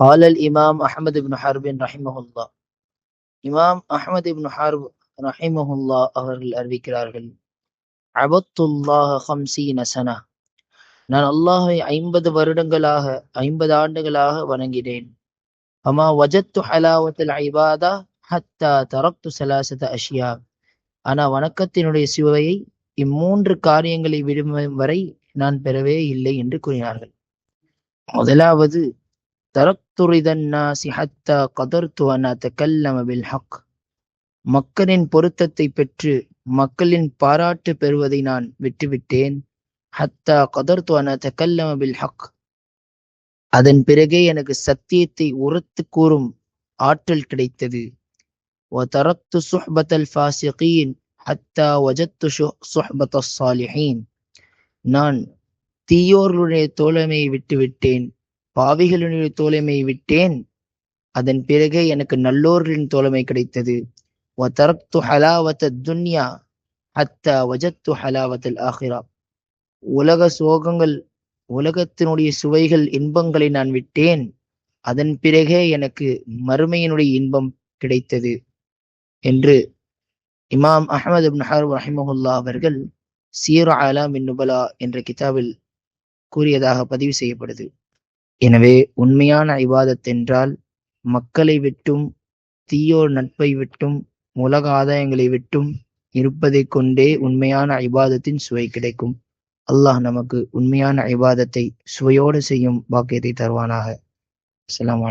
قال الإمام أحمد بن حرب رحمه الله இமாம் அஹமது இப்னு ஹார்ப் ரஹிமஹுல்லா அவர்கள் அறிவிக்கிறார்கள் அபத்துல்லாஹ ஹம்சீன சனா நான் அல்லாஹை ஐம்பது வருடங்களாக ஐம்பது ஆண்டுகளாக வணங்கினேன் அமா வஜத்து ஹலாவத்தில் ஐபாதா ஹத்தா தரக்து சலாசத அஷியா ஆனா வணக்கத்தினுடைய சுவையை இம்மூன்று காரியங்களை விடும் வரை நான் பெறவே இல்லை என்று கூறினார்கள் முதலாவது தரக்துரிதன்னாசி ஹத்தா கதர்த்து அனா தக்கல்லம பில் ஹக் மக்களின் பொருத்தத்தை பெற்று மக்களின் பாராட்டு பெறுவதை நான் விட்டுவிட்டேன் ஹத்தா கதர்த்து அனா தக்கல்லம பில் ஹக் அதன் பிறகே எனக்கு சத்தியத்தை உரத்து கூறும் ஆற்றல் கிடைத்தது وتركت صحبة الفاسقين حتى وجدت صحبة الصالحين நான் தீயோர்களுடைய தோழமையை விட்டுவிட்டேன் பாவிகளினுடைய தோழமை விட்டேன். அதன் பிறகே எனக்கு நல்லோர்களின் தோழமை கிடைத்தது. வதரப்து ஹலாவத்த துன்யா அத்த வஜத்து ஹலாவத்தல் ஆகிறா உலக சோகங்கள் உலகத்தினுடைய சுவைகள் இன்பங்களை நான் விட்டேன். அதன் பிறகே எனக்கு மறுமையினுடைய இன்பம் கிடைத்தது. என்று இமாம் அஹமது நஹர் ஹர் ரஹிமஹுல்லா அவர்கள் சீர் அலாம் இன் நுபலா என்ற கிதாபில் கூறியதாக பதிவு செய்யப்படுது. எனவே உண்மையான ஐவாதத் என்றால் மக்களை விட்டும் தீயோர் நட்பை விட்டும் உலக ஆதாயங்களை விட்டும் இருப்பதை கொண்டே உண்மையான ஐபாதத்தின் சுவை கிடைக்கும். அல்லாஹ் நமக்கு உண்மையான ஐபாதத்தை சுவையோடு செய்யும் பாக்கியத்தை தருவானாக. அஸ்லாம்